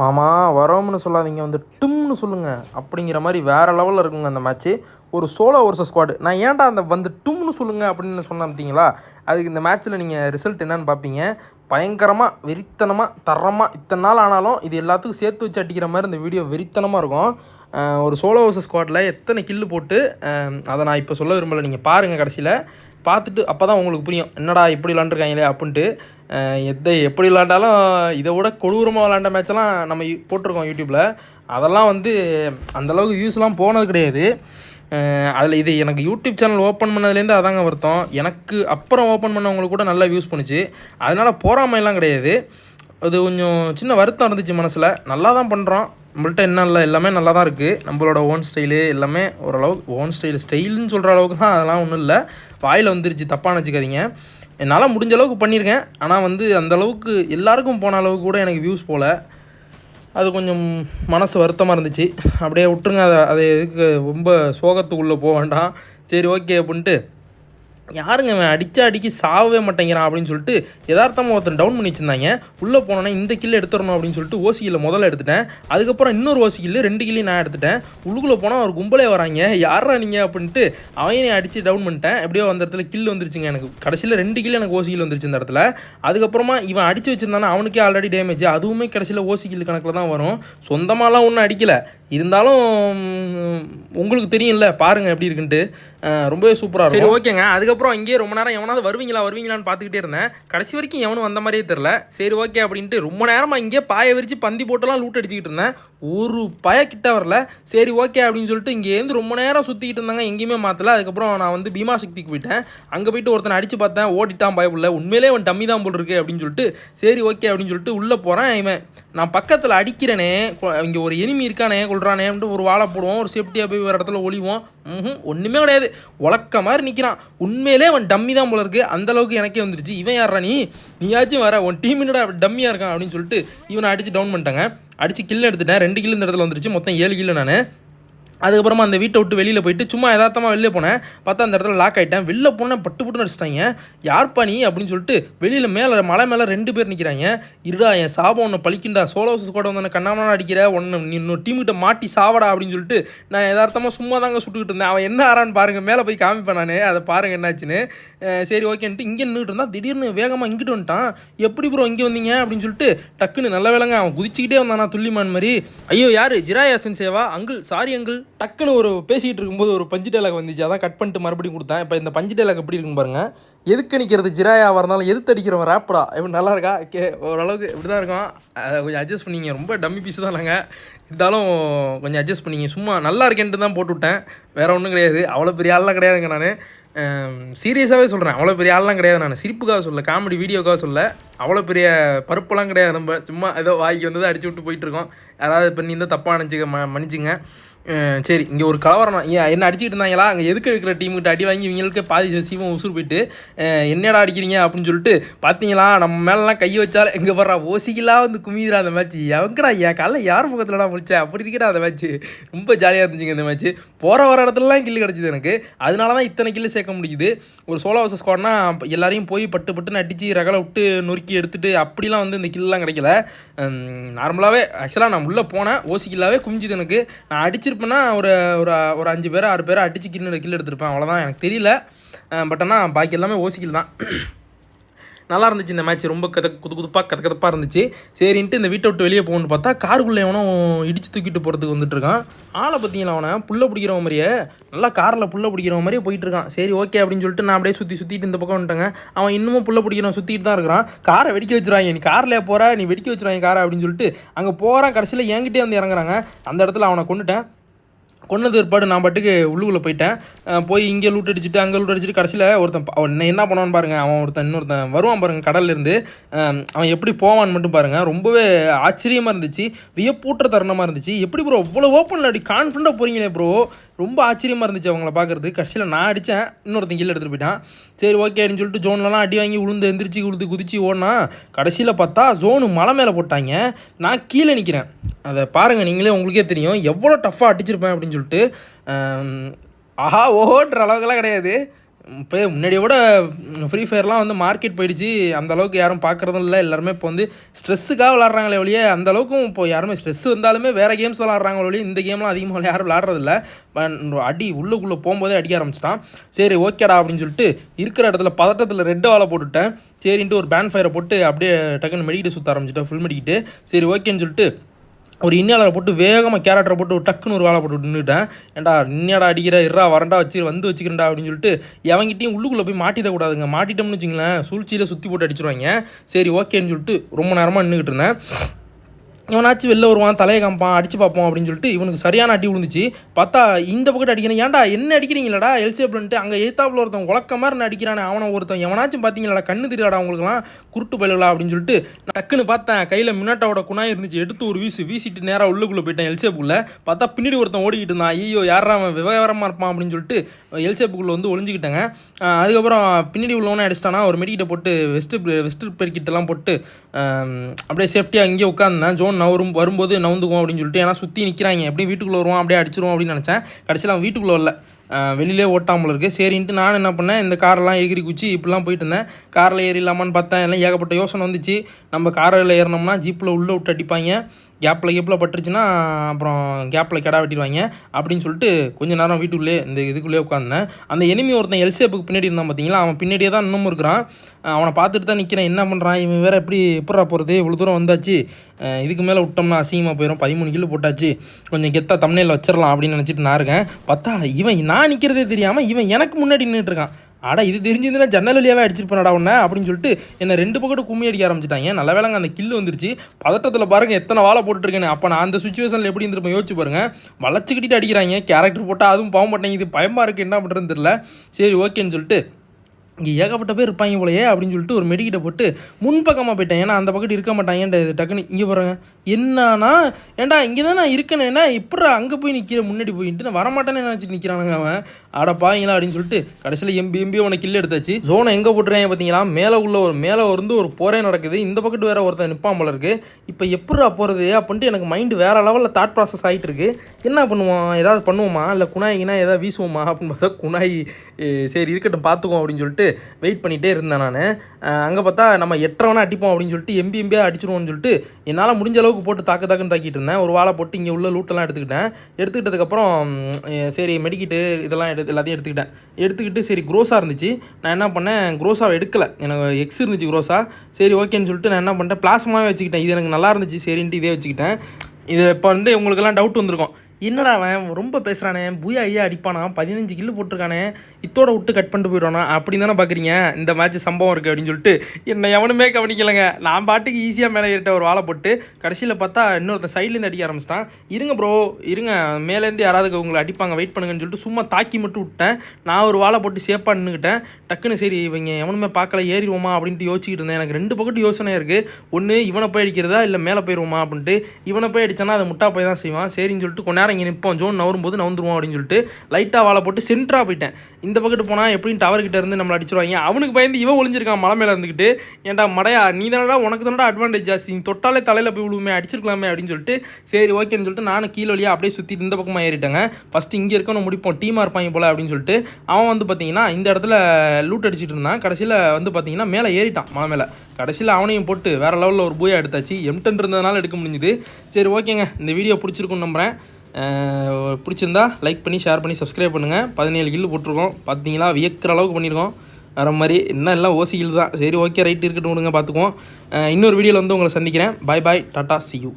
மாமா வரோம்னு சொல்லாதீங்க வந்து டும்னு சொல்லுங்கள் அப்படிங்கிற மாதிரி வேறு லெவலில் இருக்குங்க அந்த மேட்ச்சு ஒரு சோலோ வர்சஸ் ஸ்குவாடு நான் ஏன்டா அந்த வந்து டும்னு சொல்லுங்கள் அப்படின்னு சொன்னேன் பார்த்தீங்களா? அதுக்கு இந்த மேட்ச்சில் நீங்கள் ரிசல்ட் என்னன்னு பார்ப்பீங்க. பயங்கரமாக வெறித்தனமாக தரமாக இத்தனை நாள் ஆனாலும் இது எல்லாத்துக்கும் சேர்த்து வச்சு அடிக்கிற மாதிரி இந்த வீடியோ வெறித்தனமாக இருக்கும். ஒரு சோலோ வர்சஸ் ஸ்குவாடில் எத்தனை கில்லு போட்டு அதை நான் இப்போ சொல்ல விரும்பலை. நீங்கள் பாருங்கள் கடைசியில். பார்த்துட்டு அப்போ தான் உங்களுக்கு புரியும். என்னடா இப்படி விளாண்டுருக்காங்களே அப்படின்ட்டு. எதை எப்படி விளாண்டாலும் இதை விட கொடூரமாக விளாண்ட மேட்செல்லாம் நம்ம போட்டிருக்கோம் யூடியூப்பில் அதெல்லாம் வந்து அந்தளவுக்கு வியூஸ்லாம் போனது கிடையாது. அதில் இது எனக்கு யூடியூப் சேனல் ஓப்பன் பண்ணதுலேருந்து அதாங்க வருத்தம். எனக்கு அப்புறம் ஓப்பன் பண்ணவங்களுக்கு கூட நல்லா வியூஸ் பண்ணுச்சு அதனால் போகாமையெல்லாம் கிடையாது. அது கொஞ்சம் சின்ன வருத்தம் இருந்துச்சு மனசில். நல்லா தான் பண்ணுறோம் நம்மள்ட்ட என்ன இல்லை? எல்லாமே நல்லா தான் இருக்குது நம்மளோட ஓன் ஸ்டைலு எல்லாமே ஓரளவுக்கு ஓன் ஸ்டைல் ஸ்டைல்னு சொல்கிற அளவுக்கு தான் அதெல்லாம் ஒன்றும் இல்லை. வாயில் வந்துருச்சு. தப்பாக நினச்சிக்காதீங்க. என்னால் முடிஞ்ச அளவுக்கு பண்ணியிருக்கேன் ஆனால் வந்து அந்த அளவுக்கு எல்லாருக்கும் போன அளவுக்கு கூட எனக்கு வியூஸ் போகல அது கொஞ்சம் மனசு வருத்தமாக இருந்துச்சு. அப்படியே விட்டுருங்க அதை அதை எதுக்கு ரொம்ப சோகத்துக்குள்ளே போக வேண்டாம். சரி ஓகே அப்படின்ட்டு யாருங்க அவன் அடித்தா அடிக்கி சாவவே மாட்டேங்கிறான் அப்படின்னு சொல்லிட்டு யதார்த்தமாக ஒருத்தன் டவுன் பண்ணி வச்சிருந்தாங்க. உள்ளே போனோன்னா இந்த கில்லு எடுத்துடணும் அப்படின்னு சொல்லிட்டு ஓசியில் முதல்ல எடுத்துட்டேன். அதுக்கப்புறம் இன்னொரு ஓசி கில்லு ரெண்டு கில்லி நான் எடுத்துட்டேன். உள்ளுக்குள்ளே போனால் ஒரு கும்பலே வராங்க. யாரா நீங்கள் அப்படின்ட்டு அவனையும் அடித்து டவுன் பண்ணிட்டேன். எப்படியோ அந்த இடத்துல கில் வந்துருச்சுங்க எனக்கு. கடைசியில் ரெண்டு கில்லு எனக்கு ஓசிகில் வந்துருச்சு இந்த இடத்துல. அதுக்கப்புறமா இவன் அடித்து வச்சிருந்தானா அவனுக்கே ஆல்ரெடி டேமேஜ் அதுவுமே கடைசியில் ஓசி கில்லு கணக்கில் தான் வரும். சொந்தமாலாம் ஒன்றும் அடிக்கலை. இருந்தாலும் உங்களுக்கு தெரியும்ல. பாருங்கள் எப்படி இருக்குன்ட்டு. ரொம்பவே சூப்பராக இருக்கும். சரி ஓகேங்க. அதுக்கப்புறம் இங்கேயே ரொம்ப நேரம் எவனாவது வருவீங்களா வருவீங்களான்னு பார்த்துக்கிட்டே இருந்தேன். கடைசி வரைக்கும் எவனும் வந்த மாதிரியே தெரில சரி ஓகே அப்படின்ட்டு ரொம்ப நேரமாக இங்கேயே பாய விரிச்சு பந்தி போட்டுலாம் லூட் அடிச்சுக்கிட்டு இருந்தேன். ஒரு பய கிட்ட வரல. சரி ஓகே அப்படின்னு சொல்லிட்டு இங்கேருந்து ரொம்ப நேரம் சுற்றிக்கிட்டு இருந்தாங்க. எங்கேயுமே மாற்றல அதுக்கப்புறம் நான் வந்து பீமா சக்திக்கு போயிட்டேன். அங்கே போயிட்டு ஒருத்தனை அடிச்சு பார்த்தேன். ஓடிட்டான் பயப்புள்ள உண்மையிலே அவன் டம்மி தான் போல் இருக்கு அப்படின்னு சொல்லிட்டு சரி ஓகே அப்படின்னு சொல்லிட்டு உள்ளே போகிறேன் இவன். நான் பக்கத்தில் அடிக்கிறேனே. இங்கே ஒரு எனிமி இருக்கானே கொள்றானேன்ட்டு ஒரு வாழை போடுவோம். ஒரு சேஃப்டியாக போய் வேறு இடத்துல ஒளிவோம். ம் ஒன்றுமே கிடையாது. உழக்க மாதிரி நிற்கிறான் உண்மையிலே அவன் டம்மி தான் போல இருக்கு. அந்தளவுக்கு எனக்கே வந்துருச்சு. இவன் யாரா நீ? நீயாச்சும் வர உன் டீம் என்னடா டம்மியாக இருக்கான் அப்படின்னு சொல்லிட்டு இவனை அடிச்சு டவுன் பண்ணிட்டாங்க. அடித்து கில்லு எடுத்துட்டேன். ரெண்டு கில்லு இந்த இடத்துல வந்துருச்சு. மொத்தம் ஏழு கில்லு நான். அதுக்கப்புறமா அந்த வீட்டை விட்டு வெளியில் போயிட்டு சும்மா யதார்த்தமாக வெளில போனேன். பார்த்தா அந்த இடத்துல லாக் ஆகிட்டேன் வெளில போனேன் பட்டு பட்டுன்னு அடிச்சிட்டாங்க. யார்ப்பா நீ? அப்படின்னு சொல்லிட்டு வெளியில் மேலே மலை மேலே ரெண்டு பேர் நிற்கிறாங்க இருடா என் சாபம் ஒன்று பழிக்கிண்டா சோலோஸ் கூட வந்து கண்ணாமலாம் அடிக்கிற. ஒன்று நீ இன்னொரு டீம்கிட்ட மாட்டி சாவடா அப்படின்னு சொல்லிட்டு நான் யதார்த்தமாக சும்மா தாங்க சுட்டுக்கிட்டு இருந்தேன். அவன் என்ன ஆறான்னு பாருங்க. மேலே போய் காமிப்பேன் நான். அதை பாருங்கள் என்னாச்சுன்னு. சரி ஓகேன்ட்டு இங்கே நின்றுட்டு இருந்தா திடீர்னு வேகமாக இங்கிட்டு வந்துட்டான். எப்படி ப்ரோ இங்கே வந்தீங்க? அப்படின்னு சொல்லிட்டு டக்குன்னு நல்ல வேலைங்க. அவன் குதிச்சுக்கிட்டே வந்தானா. துள்ளிமான் மாதிரி. ஐயோ யார்? ஜிராயா சென்சேவா அங்கிள் சாரி அங்கிள் டக்குன்னு ஒரு பேசிகிட்டு இருக்கும்போது ஒரு பஞ்சு டைலாக் வந்துச்சு. அதான் கட் பண்ணிட்டு மறுபடியும் கொடுத்தேன். இப்போ இந்த பஞ்சு டைலாக் எப்படி இருக்கும் பாருங்க. எதுக்கு நிற்கிறது ஜிராயாவாக இருந்தாலும் எதுக்கு அடிக்கிறவன் ரேப்படா எப்படி நல்லா இருக்கா? கே ஓரளவுக்கு இப்படி தான் இருக்கும் அதை கொஞ்சம் அட்ஜஸ்ட் பண்ணிங்க. ரொம்ப டம்மி பீஸ் தான் இல்லைங்க. இருந்தாலும் கொஞ்சம் அட்ஜஸ்ட் பண்ணிங்க. சும்மா நல்லா இருக்கேன்ட்டு தான் போட்டு விட்டேன். ஒன்றும் கிடையாது. அவ்வளோ பெரிய ஆள்லாம் கிடையாதுங்க நான். சீரியஸாகவே சொல்கிறேன் அவ்வளோ பெரிய ஆள்லாம் கிடையாது நான். சிரிப்புக்காக சொல்ல காமெடி வீடியோக்காக சொல்ல அவ்வளோ பெரிய பருப்பெல்லாம் கிடையாது. நம்ம சும்மா ஏதோ வாய்க்கு வந்ததை அடிச்சு விட்டு போயிட்டுருக்கோம் யாராவது இப்போ நீ தப்பாக நினச்சிக்க ம மன்னிச்சுங்க. சரி இங்கே ஒரு கலவரம் ஏன் என்ன அடிச்சுட்டு இருந்தாங்களா? அங்கே எதுக்கு இருக்கிற டீமுக்கிட்ட அடி வாங்கி இவங்களுக்கு பாதி சீவம் உசுறு போயிட்டு என்னடா அடிக்கிறீங்க அப்படின்னு சொல்லிட்டு பார்த்தீங்களா நம்ம மேலெலாம் கை வச்சாலும் எங்கே வர்றா ஓசிக்கெல்லாம் வந்து குமிதுரா அந்த மேட்ச் எவங்கடா என் காலைல யார் முகத்துலடா முடிச்சேன் அப்படி இருக்கடா அந்த மேட்ச் ரொம்ப ஜாலியாக இருந்துச்சுங்க இந்த மேட்ச் போகிற வர இடத்துலலாம் கில்லு கிடச்சிது எனக்கு. அதனால தான் இத்தனை கில்லு சேர்க்க முடியுது. ஒரு சோலோ வர்சஸ் ஸ்குவாட்னா எல்லாரையும் போய் பட்டு பட்டுன்னு அடித்து ரகலை விட்டு நொறுக்கி எடுத்துட்டு அப்படிலாம் வந்து இந்த கில்லாம் கிடைக்கல. நார்மலாகவே ஆக்சுவலாக நான் உள்ளே போனேன். ஓசி குமிஞ்சுது எனக்கு. நான் அடிச்சிருப்பேன்னா ஒரு ஒரு ஒரு அஞ்சு பேர் ஆறு பேர் அடிச்சு கில்லு கில் எடுத்திருப்பேன். அவ்வளோதான் எனக்கு தெரியல. பட் ஆனால் பாக்கி எல்லாமே ஓசி தான். நல்லா இருந்துச்சு இந்த மேட்ச் ரொம்ப கத குது குதுப்பாக கத கதப்பாக இருந்துச்சு. சரின்ட்டு இந்த வீட்டை விட்டு வெளியே போகணும்னு பார்த்தா காருக்குள்ளே எவனும் இடிச்சு தூக்கிட்டு போகிறதுக்கு வந்துட்டு இருக்கான். ஆளை பார்த்தீங்களா அவனை? புல்ல பிடிக்கிறவன் மாதிரியே. நல்லா காரில் புல்ல பிடிக்கிறவன் மாதிரியே போயிட்டு இருக்கான். சரி ஓகே அப்படின்னு சொல்லிட்டு நான் அப்படியே சுற்றி சுற்றிட்டு இந்த பக்கம் வந்துட்டேங்க. அவன் இன்னமும் புல்ல பிடிக்கிறவன் சுற்றிட்டு தான் இருக்கிறான். காரை வெடிக்க வச்சுருவாங்க நீ காரில் போகிற நீ வெடிக்க வச்சுருவாங்க காரை அப்படின்னு சொல்லிட்டு அங்கே போகிறான் கடைசியில் என்கிட்டே வந்து இறங்குறாங்க. அந்த இடத்துல அவனை கொண்டுட்டேன். கொன்னது ஏற்பாடு நான் பாட்டுக்கு உள்ளுக்குள்ளே போயிட்டேன். போய் இங்கே லூட் அடிச்சுட்டு அங்கே லூட் அடிச்சுட்டு கடைசியில் ஒருத்தன் அவன் என்ன பண்ணுவான்னு பாருங்க அவன் ஒருத்தன் இன்னொருத்தன் வருவான் பாருங்க கடல்லேருந்து அவன் எப்படி போவான்னு மட்டும் பாருங்க. ரொம்பவே ஆச்சரியமாக இருந்துச்சு வியப்பூட்டுற தருணமாக இருந்துச்சு. எப்படி ப்ரோ அவ்வளோ ஓப்பனில் அடி கான்ஃபிடண்ட்டாக போகிறீங்களே ப்ரோ ரொம்ப ஆச்சரியமாக இருந்துச்சு அவங்கள பார்க்குறது கடைசியில் நான் அடித்தேன் இன்னொருத்தன் கீழே எடுத்துகிட்டு போயிட்டான். சரி ஓகே அப்படின்னு சொல்லிட்டு ஜோன்லலாம் அடி வாங்கி உளுந்து எந்திரிச்சு உளுந்து குதிச்சு ஓடினா கடைசியில் பார்த்தா ஜோனு மலை மேலே போட்டாங்க. நான் கீழே நிற்கிறேன் அதை பாருங்கள் நீங்களே உங்களுக்கே தெரியும். எவ்வளோ டஃப்பாக அடிச்சிருப்பேன் அப்படின்னு சொல்லிட்டு ஆஹா ஓஹோன்ற அளவுக்குலாம் கிடையாது. இப்போ முன்னாடியை விட ஃப்ரீ ஃபயர்லாம் வந்து மார்க்கெட் போயிடுச்சு. அந்த அளவுக்கு யாரும் பார்க்குறதும் இல்லை. எல்லாருமே இப்போ வந்து ஸ்ட்ரெஸ்ஸுக்காக விளாட்றாங்களே ஒழிய அந்த அளவுக்கும் இப்போ யாருமே ஸ்ட்ரெஸ் வந்தாலுமே வேறு கேம்ஸ் விளாட்றாங்களே ஒழிய இந்த கேம்லாம் அதிகமாக யாரும் விளாட்றதில்ல அடி உள்ளுக்குள்ளே போகும்போதே அடிக்க ஆரம்பிச்சிட்டான். சரி ஓகேடா அப்படின்னு சொல்லிட்டு இருக்கிற இடத்துல பதட்டத்தில் ரெட்டு வாழை போட்டுவிட்டேன் சரின்ட்டு ஒரு பேன் ஃபயரை போட்டு அப்படியே டக்குன்னு மெடிக்கிட்டு சுற்ற ஆரம்பிச்சிட்டேன். ஃபுல் மெடிக்கிட்டு. சரி ஓகேன்னு சொல்லிட்டு ஒரு இன்னலரை போட்டு வேகமாக கேரக்டரை போட்டு ஒரு டக்குன்னு ஒரு வேலை போட்டு நின்றுட்டேன். ஏன்டா இன்னடா அடிக்கிற இருறா வரண்டா வச்சு வந்து வச்சுக்கிறேன்டா அப்படின்னு சொல்லிட்டு எவங்கிட்டையும் உள்ளுக்குள்ளே போய் மாட்டிடக்கூடாதுங்க மாட்டிட்டோம்னு வச்சுங்களேன் சூழ்ச்சியில் சுற்றி போட்டு அடிச்சிருவாங்க. சரி ஓகேன்னு சொல்லிட்டு ரொம்ப நேரமாக நின்றுக்கிட்டு இருந்தேன். இவனாச்சும் வெளில வருவான் தலையை காமிப்பான் அடிச்சு பார்ப்போம் அப்படின்னு சொல்லிட்டு இவனுக்கு சரியான அடி விழுந்துச்சு. பார்த்தா இந்த பக்கத்து அடிக்கணும். ஏன்டா என்ன அடிக்கிறீங்களடா எல்சேப்லன்ட்டு அங்கே எய்த்தாப்பில் ஒருத்தன் உலக்க மாதிரி நான் அடிக்கிறானே அவனை ஒருத்தன். எவனாச்சும் பார்த்தீங்களா கண்ணு தெரியாடா அவங்களுக்குலாம் குருட்டு பயிலா அப்படின்னு சொல்லிட்டு நான் டக்குன்னு பார்த்தேன். கையில் மின்னாட்டாவோட குணாய் இருந்துச்சு. எடுத்து ஒரு வீசு வீசிட்டு நேராக உள்ளுக்குள்ளே போயிட்டேன் எல்சேப்புக்குள்ளே பார்த்தா பின்னாடி ஒருத்தன் ஓடிக்கிட்டு இருந்தான். ஐயோ யாரா அவன் விவகாரமாக இருப்பான் அப்படின்னு சொல்லிட்டு எல்சேப்புக்குள்ளே வந்து ஒளிஞ்சிக்கிட்டேங்க. அதுக்கப்புறம் பின்னாடி உள்ளவனே அடிச்சிட்டானா. ஒரு மெடிக்கிட்ட போட்டு வெஸ்ட்டு வெஸ்ட் பெருக்கிட்டெல்லாம் போட்டு அப்படியே சேஃப்டியாக அங்கேயே உட்காந்தேன் ஜோன் நவரும் வரும்போது நவுந்துக்குவோம் அப்படின்னு சொல்லிட்டு ஏன்னா சுற்றி நிற்கிறாங்க எப்படி வீட்டுக்குள்ளே வருவான் அப்படியே அடிச்சிருவோம் அப்படின்னு நினச்சேன். கடைசியில் அவன் வீட்டுக்குள்ளே வரல. வெளியிலே ஓட்டாமல் இருக்கு. சரின்ட்டு நான் என்ன பண்ணேன் இந்த காரெல்லாம் எகிரி குச்சி இப்படிலாம் போயிட்டு இருந்தேன். காரில் ஏறிடலாமான்னு பார்த்தேன். எல்லாம் ஏகப்பட்ட யோசனை வந்துச்சு. நம்ம காரில் ஏறினோம்னா ஜீப்பில் உள்ளே விட்டு அடிப்பாங்க. கேப்பில் கேப்பில் பட்டுருச்சுன்னா அப்புறம் கேப்பில் கெடா வெட்டிடுவாங்க அப்படின்னு சொல்லிட்டு கொஞ்ச நேரம் வீட்டுக்குள்ளே இந்த இதுக்குள்ளே உட்காந்தேன் அந்த எனிமி ஒருத்தன் எல்சேப்புக்கு பின்னாடி இருந்தான் பார்த்தீங்களா அவன் பின்னாடியே தான் இன்னமும் இருக்கிறான். அவனை பார்த்துட்டு தான் நிற்கிறேன் என்ன பண்ணுறான் இவன் வேறு எப்படி எப்படா போகிறது இவ்வளோ தூரம் வந்தாச்சு. இதுக்கு மேலே விட்டோம்னா அசிங்கமாக போயிடும் பதிமூணு கிலோ போட்டாச்சு. கொஞ்சம் கெத்தாக தமிழில் வச்சிடலாம் அப்படின்னு நினச்சிட்டு நான் இருக்கேன். பார்த்தா இவன் நான் நிற்கிறதே தெரியாமல் இவன் எனக்கு முன்னாடி நின்றுட்டுருக்கான் இருக்கான் அட இது தெரிஞ்சிருந்தா ஜன்னல் வழியாகவே அடிச்சிருப்பேன்டா உன்ன அப்படின்னு சொல்லிட்டு என்னை ரெண்டு பக்கத்து கும்மி அடிக்க ஆரம்பிச்சிட்டாங்க. நல்ல வேலைங்க அந்த கில்லு வந்துருச்சு. பதட்டத்தில் பாருங்க எத்தனை வாழை போட்டுருக்கேன்னு அப்போ நான் அந்த சுச்சுவேஷனில் எப்படி இருந்திருப்பேன் யோசிச்சு பாருங்க. வளச்சிக்கிட்டு அடிக்கிறாங்க. கேரக்டர் போட்டால் அதுவும் போக மாட்டேங்குது. பயமாக இருக்குது என்ன பண்ணுறதுன்னு தெரியல. சரி ஓகேன்னு சொல்லிட்டு இங்கே ஏகப்பட்ட பேர் இருப்பாங்க போலயே அப்படின்னு சொல்லிட்டு ஒரு மெடிக்கிட்ட போட்டு முன்பக்கமாக போயிட்டேன். ஏன்னா அந்த பக்கத்து இருக்க மாட்டாங்கன்ற இது டக்குன்னு இங்கே போகிறாங்க என்னன்னா ஏன்டா இங்கே தான் நான் இருக்கேன்னு என்ன? இப்படா அங்கே போய் நிற்கிற முன்னாடி போயிட்டு நான் வரமாட்டேன்னு நினச்சிட்டு நிற்கிறானுங்க அவன். ஆட பாங்களா அப்படின்னு சொல்லிட்டு கடைசியில் எம்பி எம்பி உனக்கு கில்லு எடுத்தாச்சு. ஜோனை எங்கே போட்டுறாங்க பார்த்தீங்களா மேலே உள்ள ஒரு மேலே வந்து ஒரு போரே நடக்குது. இந்த பக்கத்து வேற ஒருத்தன் நிற்பான் போல இருக்கு. இப்போ எப்படா போகிறது அப்படின்ட்டு எனக்கு மைண்டு வேற லெவலில் தாட் ப்ராசஸ் ஆகிட்டு இருக்கு. என்ன பண்ணுவோம் ஏதாவது பண்ணுவோமா? இல்லை குணாயினா ஏதாவது வீசுவோமா? அப்படின்னு பார்த்தா குணாய் சரி இருக்கட்டும் பார்த்துக்குவோம் அப்படின்னு சொல்லிட்டு வெயிட் பண்ணிகிட்டே இருந்தேன் நான். அங்கே பார்த்தா நம்ம எட்டரவனா அடிப்போம் அப்படின்னு சொல்லிட்டு எம்பி எம்பியாக அடிச்சிருவோம்னு சொல்லிட்டு என்னால் முடிஞ்ச அளவுக்கு போட்டு தாக்கு தாக்குன்னு தாக்கிட்டு இருந்தேன். ஒரு வாழை போட்டு இங்கே உள்ள லூட்டெல்லாம் எடுத்துக்கிட்டேன். எடுத்துக்கிட்டதுக்கப்புறம் சரி மெடிக்கிட்டு இதெல்லாம் எடு எல்லாத்தையும் எடுத்துக்கிட்டேன். எடுத்துக்கிட்டு சரி க்ரோஸாக இருந்துச்சு. நான் என்ன பண்ணேன் க்ரோஸாக எடுக்கலை. எனக்கு எக்ஸ் இருந்துச்சு க்ரோஸாக சரி ஓகேன்னு சொல்லிட்டு நான் என்ன பண்ணிட்டேன் பிளாஸ்மாவே வச்சுக்கிட்டேன். இது எனக்கு நல்லா இருந்துச்சு. சரின்ட்டு இதே வச்சுக்கிட்டேன். இது இப்போ வந்து உங்களுக்கெல்லாம் டவுட் வந்திருக்கும். என்னடா அவன் ரொம்ப பேசுகிறானே பூயா ஐயா அடிப்பானா? பதினஞ்சு கில்லு போட்டிருக்கானே? இத்தோட விட்டு கட் பண்ணிட்டு போயிடுவானா? அப்படின்னு தானே பார்க்குறீங்க இந்த மேட்ச் சம்பவம் இருக்குது அப்படின்னு சொல்லிட்டு என்னை எவனுமே கவனிக்கலைங்க. நான் பாட்டுக்கு ஈஸியாக மேலே ஏறிட்ட ஒரு வாழை போட்டு கடைசியில் பார்த்தா இன்னொருத்த சைட்லேருந்து அடிக்க ஆரம்பிச்சிட்டான். இருங்க ப்ரோ இருங்க. மேலேருந்து யாராவது உங்களை அடிப்பாங்க வெயிட் பண்ணுங்கன்னு சொல்லிட்டு சும்மா தாக்கி மட்டும் விட்டேன். நான் ஒரு வாழை போட்டு சேஃபாக நின்றுக்கிட்டேன் டக்குன்னு சரி இவங்க எவனுமே பார்க்கல ஏறிடுவோமா அப்படின்ட்டு யோசிச்சுட்டு இருந்தேன். எனக்கு ரெண்டு பக்கத்து யோசனை இருக்குது ஒன்று இவனை போய் அடிக்கிறதா? இல்லை மேலே போயிடுவோமா அப்படின்ட்டு. இவனை போய் அடித்தானா அதை முட்டா போய் தான் செய்வான். சரின்னு சொல்லிட்டு கொஞ்ச நேரம் இங்கே நிற்போம் ஜோன் நவரும்போது நவந்துருவோம் அப்படின்னு சொல்லிட்டு லைட்டாக வாழை போட்டு சென்ட்ராக போயிட்டேன். இந்த பக்கத்து போனால் எப்படியும் டவர் கிட்ட இருந்து நம்மளை அடிச்சிருவாங்க. அவனுக்கு பயந்து இவன் ஒளிஞ்சிருக்கான் மலை மேலே இருந்துக்கிட்டு ஏன்டா மடையா நீ தானடா உனக்கு தானடா அட்வான்டேஜ் ஜாஸ்தி. நீ தொட்டாலே தலையில் போய் விழுவுமே அடிச்சிருக்கலாமே அப்படின்னு சொல்லிட்டு சரி ஓகேன்னு சொல்லிட்டு நானும் கீழே வழியாக அப்படியே சுற்றிட்டு இந்த பக்கமாக ஏறிட்டேங்க. ஃபஸ்ட்டு இங்கே இருக்கணும் முடிப்போம் டீமாக இருப்பாங்க போல அப்படின்னு சொல்லிட்டு அவன் வந்து பார்த்தீங்கன்னா இந்த இடத்துல லூட் அடிச்சிட்டு இருந்தான். கடைசியில் வந்து பார்த்தீங்கன்னா மேலே ஏறிட்டான் மலை மேலே. கடைசியில் அவனையும் போட்டு வேறு லெவலில் ஒரு பூயா எடுத்தாச்சு. எம்டன் இருந்ததுனால எடுக்க முடிஞ்சுது. சரி ஓகேங்க இந்த வீடியோ பிடிச்சிருக்குன்னு நம்புகிறேன் பிடிச்சிருந்தா லைக் பண்ணி ஷேர் பண்ணி சப்ஸ்கிரைப் பண்ணுங்கள் பதினேழு கில் போட்டிருக்கோம். பார்த்தீங்களா? வியக்கிற அளவுக்கு பண்ணியிருக்கோம். வர மாதிரி என்ன எல்லாம் ஓசி கில் தான். சரி ஓகே ரைட் இருக்கட்டும் விடுங்க பார்த்துக்குவோம் இன்னொரு வீடியோவில் வந்து உங்களை சந்திக்கிறேன். Bye bye tata see you